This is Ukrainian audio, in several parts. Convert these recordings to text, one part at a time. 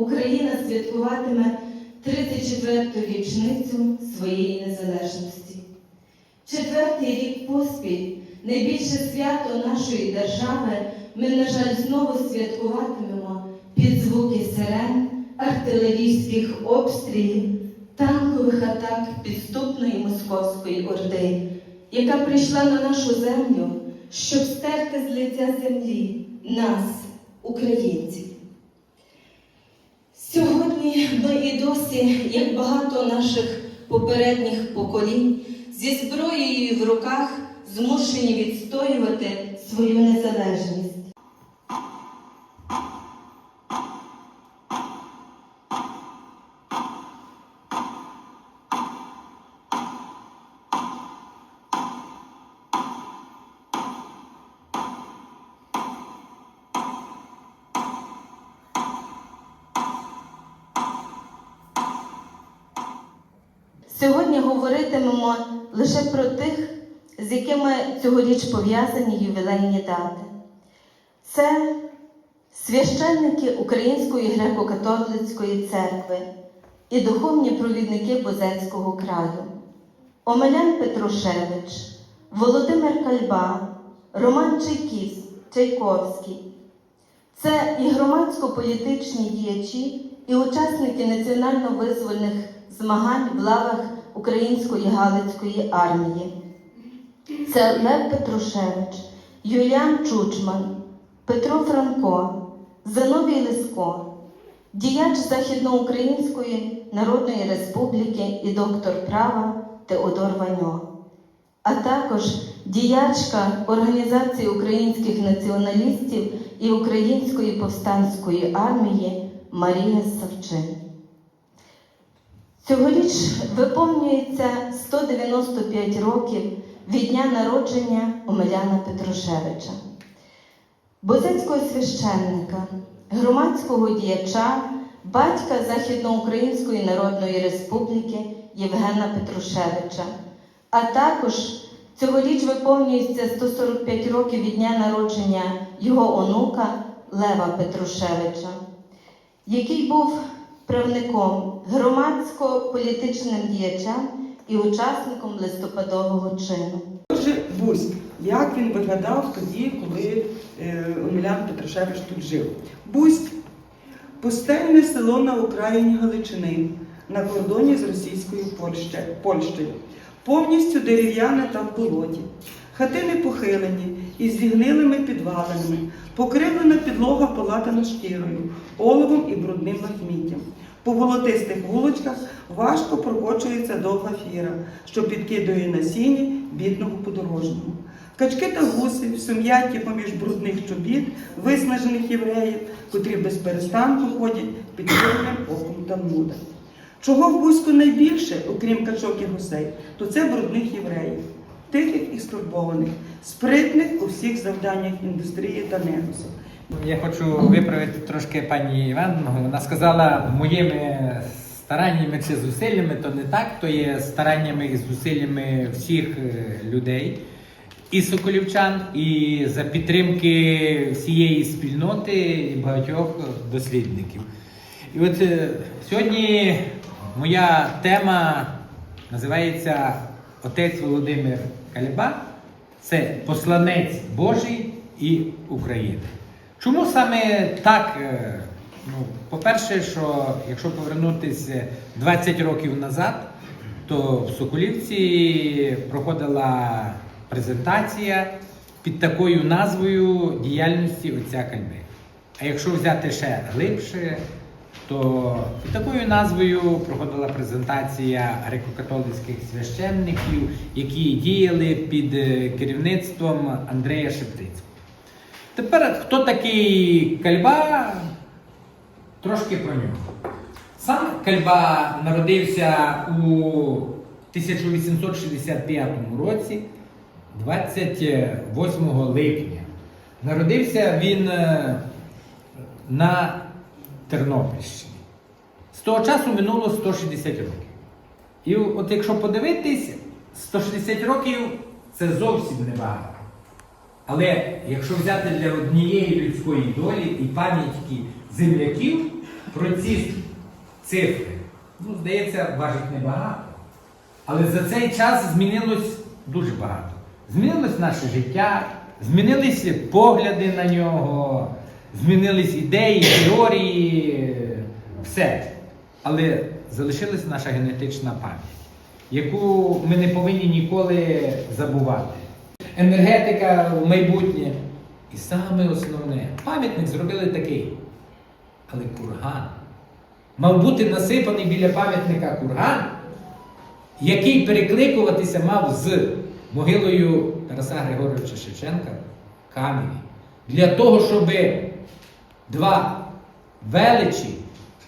Україна святкуватиме 34-ту річницю своєї незалежності. Четвертий рік поспіль найбільше свято нашої держави ми, на жаль, знову святкуватимемо під звуки сирен, артилерійських обстрілів, танкових атак підступної московської орди, яка прийшла на нашу землю, щоб стерти з лиця землі нас, українців. Ми і досі, як багато наших попередніх поколінь, зі зброєю в руках змушені відстоювати свою незалежність. Сьогодні говоритимемо лише про тих, з якими цьогоріч пов'язані ювілейні дати. Це священники Української греко-католицької церкви і духовні провідники Бозецького краю, Омелян Петрушевич, Володимир Кальба, Роман Чайкіс, Чайковський. Це і громадсько-політичні діячі, і учасники національно-визвольних змагань в лавах Української Галицької армії. Це Лев Петрушевич, Юліан Чучман, Петро Франко, Зиновій Лиско, діяч Західноукраїнської Народної Республіки і доктор права Теодор Ваньо, а також діячка Організації українських націоналістів і Української повстанської армії Марія Савчин. Цьогоріч виповнюється 195 років від дня народження Омеляна Петрушевича, бозецького священника, громадського діяча, батька Західноукраїнської Народної Республіки Євгена Петрушевича, а також цьогоріч виповнюється 145 років від дня народження його онука Лева Петрушевича, який був правником, громадсько-політичним діячем і учасником листопадового чину. Отже, Бузьк. Як він виглядав тоді, коли е, Омелян Петрушевич тут жив? Бузьк пустельне село на Україні Галичини на кордоні з Російською Польще- Польщею. Повністю дерев'яне та в болоті. Хатини похилені із зігнилими підвалинами, покривлена підлога полатана шкірою, оловом і брудним лахміттям. По болотистих вуличках важко прокочується довга фіра, що підкидує на бідного подорожнього. Качки та гуси в сум'ятті поміж брудних чобіт, виснажених євреїв, котрі без перестанку ходять під чорним оком Талмуда. Чого в Бузьку найбільше, окрім качок і гусей, то це брудних євреїв, тихих і стурбованих, спритних у всіх завданнях індустрії та негусу. Я хочу виправити трошки пані Іванну. Вона сказала моїми стараннями чи зусиллями, то не так, то є стараннями і зусиллями всіх е, людей і соколівчан, і за підтримки всієї спільноти і багатьох дослідників. І от е, сьогодні моя тема називається Отець Володимир Каліба. Це посланець Божий і України. Чому саме так? е, Ну, по-перше, що якщо повернутися 20 років назад, то в Соколівці проходила презентація під такою назвою діяльності отця Кальби. А якщо взяти ще глибше, то такою назвою проходила презентація греко-католицьких священників, які діяли під е, керівництвом Андрея Шептицького. Тепер хто такий Кальба? Трошки про нього. Сам Кальба народився у 1865 році, 28 липня. Народився він е, на Тернопільщині. З того часу минуло 160 років. І от якщо подивитись, 160 років це зовсім небагато. Але якщо взяти для однієї людської долі і пам'ятки земляків, про ці цифри, ну, здається, важить небагато. Але за цей час змінилось дуже багато. Змінилось наше життя, змінилися погляди на нього, змінились ідеї, теорії, все. Але залишилась наша генетична пам'ять, яку ми не повинні ніколи забувати. Енергетика в майбутнє. І саме основне, пам'ятник зробили такий. Але курган. Мав бути насипаний біля пам'ятника курган, який перекликуватися мав з могилою Тараса Григоровича Шевченка камені. Для того, щоб два величі,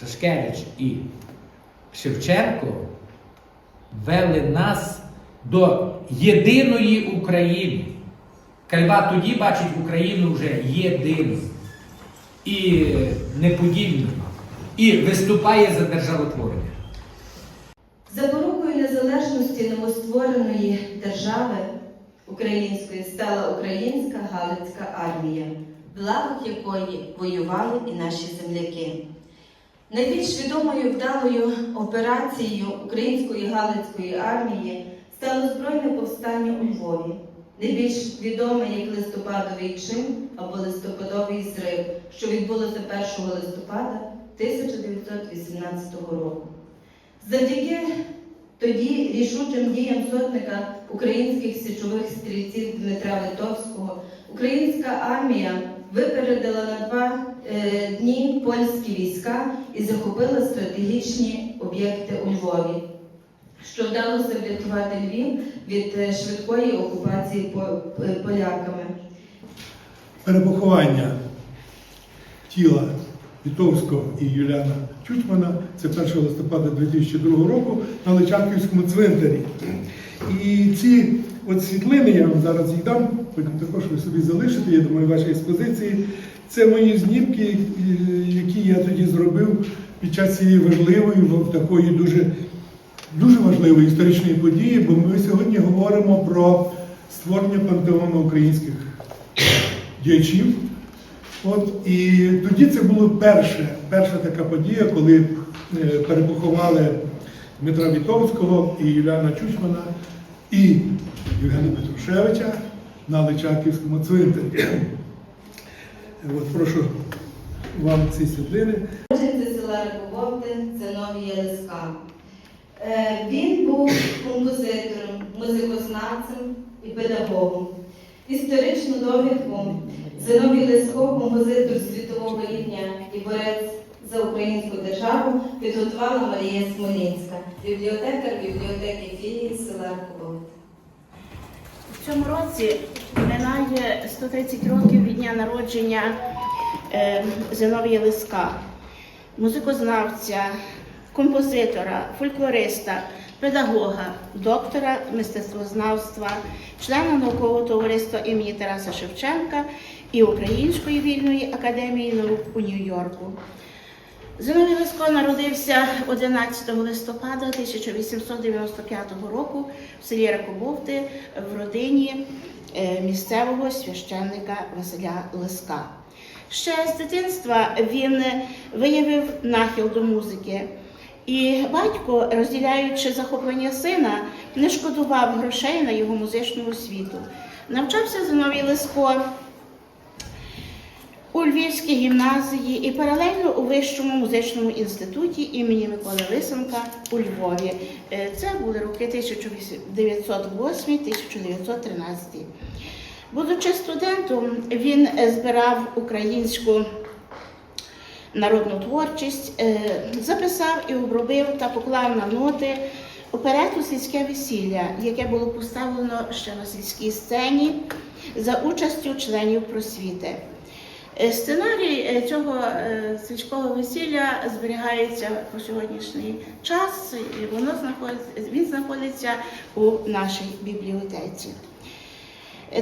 Шашкевич і Шевченко, вели нас до єдиної України. Кальва тоді бачить Україну вже єдину і неподільну, і виступає за державотворення. Запорукою незалежності новоствореної держави української стала українська Галицька армія, в якої воювали і наші земляки. Найбільш відомою вдалою операцією української Галицької армії стало збройне повстання у Львові, найбільш відоме як листопадовий чин або листопадовий зрив, що відбулося 1 листопада 1918 року. Завдяки тоді рішучим діям сотника українських січових стрільців Дмитра Литовського українська армія випередила на два е, дні польські війська і захопила стратегічні об'єкти у Львові, що вдалося врятувати Львів від е, швидкої окупації е, поляками. перепоховання тіла Вітовського і Юліана Чучмана. Це 1 листопада 2002 року на Личанківському цвинтарі. І ці от світлини я вам зараз їх дам, потім також ви собі залишите, я думаю, в вашій експозиції. Це мої знімки, які я тоді зробив під час цієї важливої, такої дуже, дуже важливої історичної події, бо ми сьогодні говоримо про створення пантеону українських діячів. От, і тоді це було перше, перша така подія, коли е, перепоховали Дмитра Вітовського і Юліана Чучмана і Євгена Петрушевича на Личаківському цвинтарі. От, прошу вам ці світлини. Житель села Рибововди Зиновій Єлиска. Е, Він був композитором, музикознавцем і педагогом. Історичну довідку Зиновій Лиско, композитор світового рівня і борець за українську державу, підготувала Марія Смолінська, бібліотекар бібліотеки філії села Рибововди. В цьому році минає 130 років від дня народження е, Зиновія Лиска, музикознавця, композитора, фольклориста, педагога, доктора мистецтвознавства, члена наукового товариства імені Тараса Шевченка і Української вільної академії наук у Нью-Йорку. Зиновій Лиско народився 11 листопада 1895 року в селі Ракобовти в родині е, місцевого священника Василя Лиска. Ще з дитинства він виявив нахил до музики. І батько, розділяючи захоплення сина, не шкодував грошей на його музичну освіту. Навчався Зиновій Лиско у Львівській гімназії і паралельно у Вищому музичному інституті імені Миколи Лисенка у Львові. Е, Це були роки 1908-1913. Будучи студентом, він е, збирав українську народну творчість, е, записав і обробив та поклав на ноти оперету Сільське весілля, яке було поставлено ще на сільській сцені за участю членів просвіти. Е, Сценарій е, цього е, сільського весілля зберігається по сьогоднішній час, і воно знаходиться, він знаходиться у нашій бібліотеці.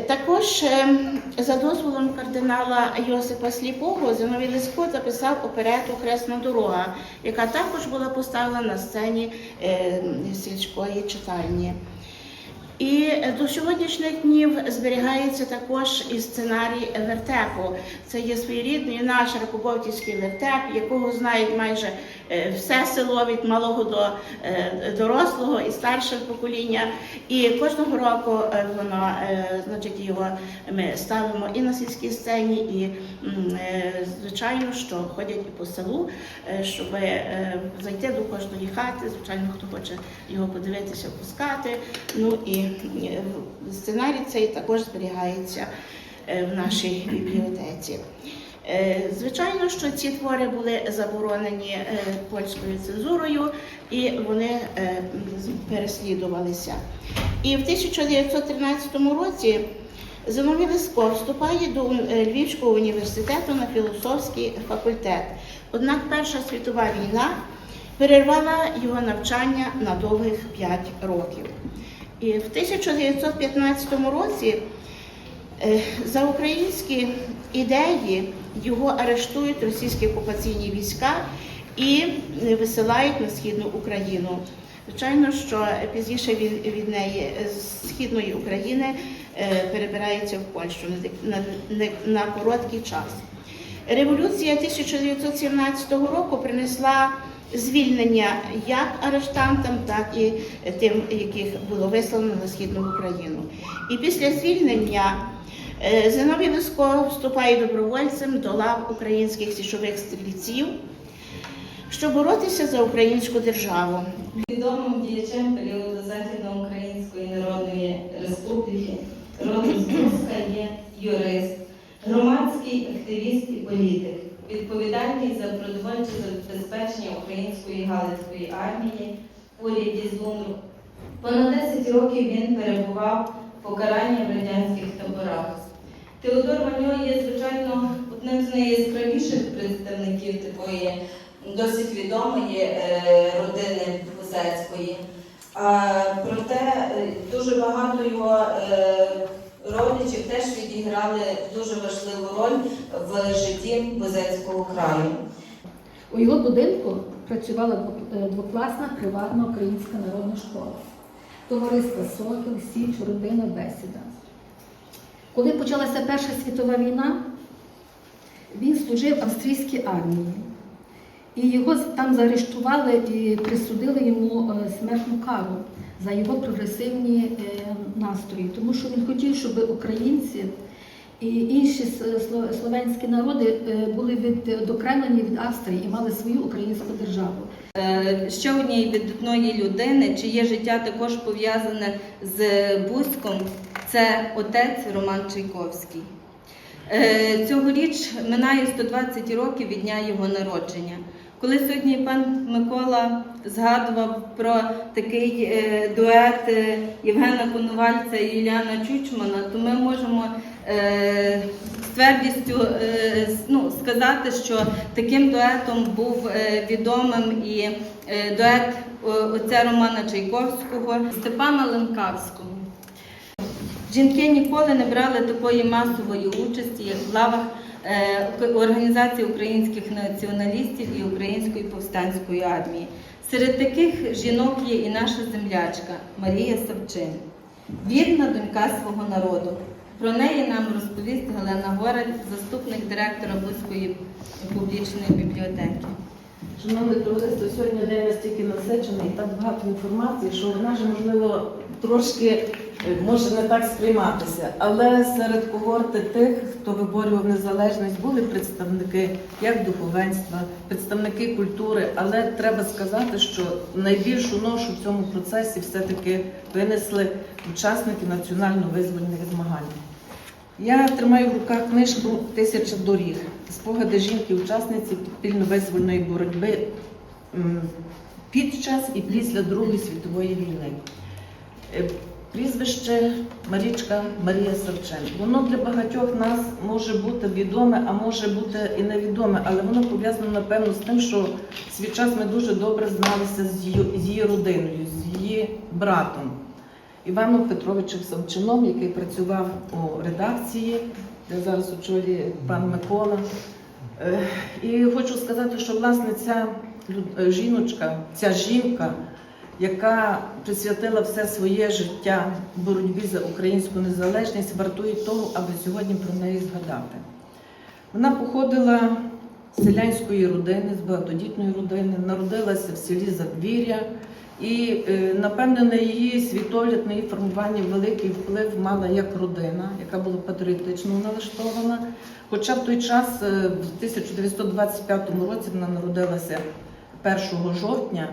Також за дозволом кардинала Йосипа Сліпого Зиновій Лисько записав оперету Хресна дорога, яка також була поставлена на сцені сільської читальні. І до сьогоднішніх днів зберігається також і сценарій вертепу. Це є своєрідний наш Ракобовтівський вертеп, якого знають майже все село від малого до е, дорослого і старшого покоління. І кожного року е, воно, е, значить, його ми ставимо і на сільській сцені, і е, звичайно, що ходять і по селу, е, щоб е, зайти до кожної хати. Звичайно, хто хоче його подивитися, пускати. Ну і е, сценарій цей також зберігається е, в нашій бібліотеці. Е, Звичайно, що ці твори були заборонені е, польською цензурою і вони е, переслідувалися. І в 1913 році Зиновій Лиско вступає до Львівського університету на філософський факультет. Однак Перша світова війна перервала його навчання на довгих 5 років. І в 1915 році за українські ідеї його арештують російські окупаційні війська і е, висилають на східну Україну. Звичайно, що пізніше він від неї е, з східної України е, перебирається в Польщу на- на, на, короткий час. Революція 1917 року принесла звільнення як арештантам, так і тим, яких було вислано на східну Україну. І після звільнення Зиновій Лиско вступає добровольцем до лав українських січових стрільців, щоб боротися за українську державу. Відомим діячем періоду Західноукраїнської Народної Республіки родом з є юрист, громадський активіст і політик, відповідальний за продовольче забезпечення української галицької армії уряді ЗУНРу. Понад 10 років він перебував покарання в радянських таборах. Теодор Ваньо є, звичайно, одним з найяскравіших представників такої досить відомої е, родини Гузецької. А, проте е, дуже багато його е, родичів теж відіграли дуже важливу роль в житті Гузецького краю. У його будинку працювала двокласна приватна українська народна школа. Товариство Сокіл, Січ, родина, бесіда. Коли почалася Перша світова війна, він служив в австрійській армії. І його там заарештували і присудили йому е, смертну кару за його прогресивні е, настрої, тому що він хотів, щоб українці і інші словенські народи е, були відокремлені від Австрії і мали свою українську державу. Ще однієї видатної людини, чиє життя також пов'язане з Бузьком, це отець Роман Чайковський. Е, Цьогоріч минає 120 років від дня його народження. Коли сьогодні пан Микола згадував про такий е, дует е, Євгена Коновальця і Юліана Чучмана, то ми можемо з твердістю е, ну, сказати, що таким дуетом був е, відомим і е, дует е, отця Романа Чайковського, Степана Ленкавського. Жінки ніколи не брали такої масової участі, як в лавах е, Організації українських націоналістів і Української повстанської армії. Серед таких жінок є і наша землячка Марія Савчин, вірна донька свого народу. Про неї нам розповість Галина Горель, заступник директора Бузької публічної бібліотеки. Шановне товариство, сьогодні день настільки насичений і так багато інформації, що вона ж можливо трошки е, може не так сприйматися. Але серед когорти тих, хто виборював незалежність, були представники як духовенства, представники культури. Але треба сказати, що найбільшу ношу в цьому процесі все-таки винесли учасники національно-визвольних змагань. Я тримаю в руках книжку Тисяча доріг. Спогади жінки-учасниці підпільно-визвольної боротьби під час і після Другої світової війни. Е, Прізвище Марічка Марія Савченко. Воно для багатьох нас може бути відоме, а може бути і невідоме, але воно пов'язано напевно з тим, що свій час ми дуже добре зналися з її родиною, з її братом. Іваном Петровичем Самчином, який працював у редакції, де зараз очолює пан Микола. Е, І хочу сказати, що власне ця е, жіночка, ця жінка, яка присвятила все своє життя боротьбі за українську незалежність, вартує того, аби сьогодні про неї згадати. Вона походила з селянської родини, з багатодітної родини, народилася в селі Задвір'я, і, е, напевне, на її світогляд, на її формування великий вплив мала як родина, яка була патріотично налаштована. Хоча в той час, е, в 1925 році, вона народилася 1 жовтня,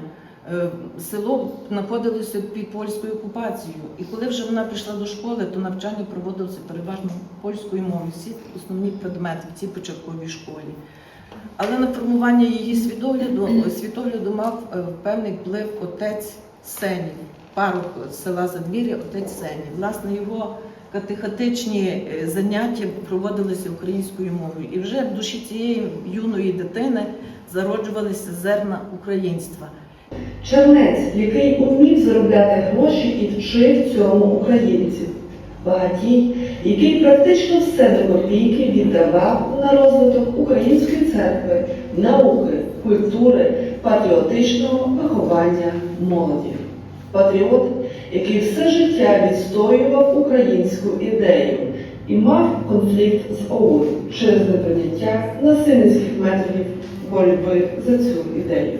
е, село знаходилося під польською окупацією. І коли вже вона пішла до школи, то навчання проводилося переважно польською мовою, всі основні предмети в цій початковій школі. Але на формування її світогляду, світогляду мав е, певний вплив отець Сенів, парох села Задвір'я, отець Сенів. Власне, його катехатичні е, заняття проводилися українською мовою. І вже в душі цієї юної дитини зароджувалися зерна українства. Чернець, який умів заробляти гроші і вчив цьому українців. Багатій, який практично все до копійки віддавав на розвиток української церкви, науки, культури, патріотичного виховання молоді. Патріот, який все життя відстоював українську ідею і мав конфлікт з ОУН через неприйняття насильницьких методів боротьби за цю ідею.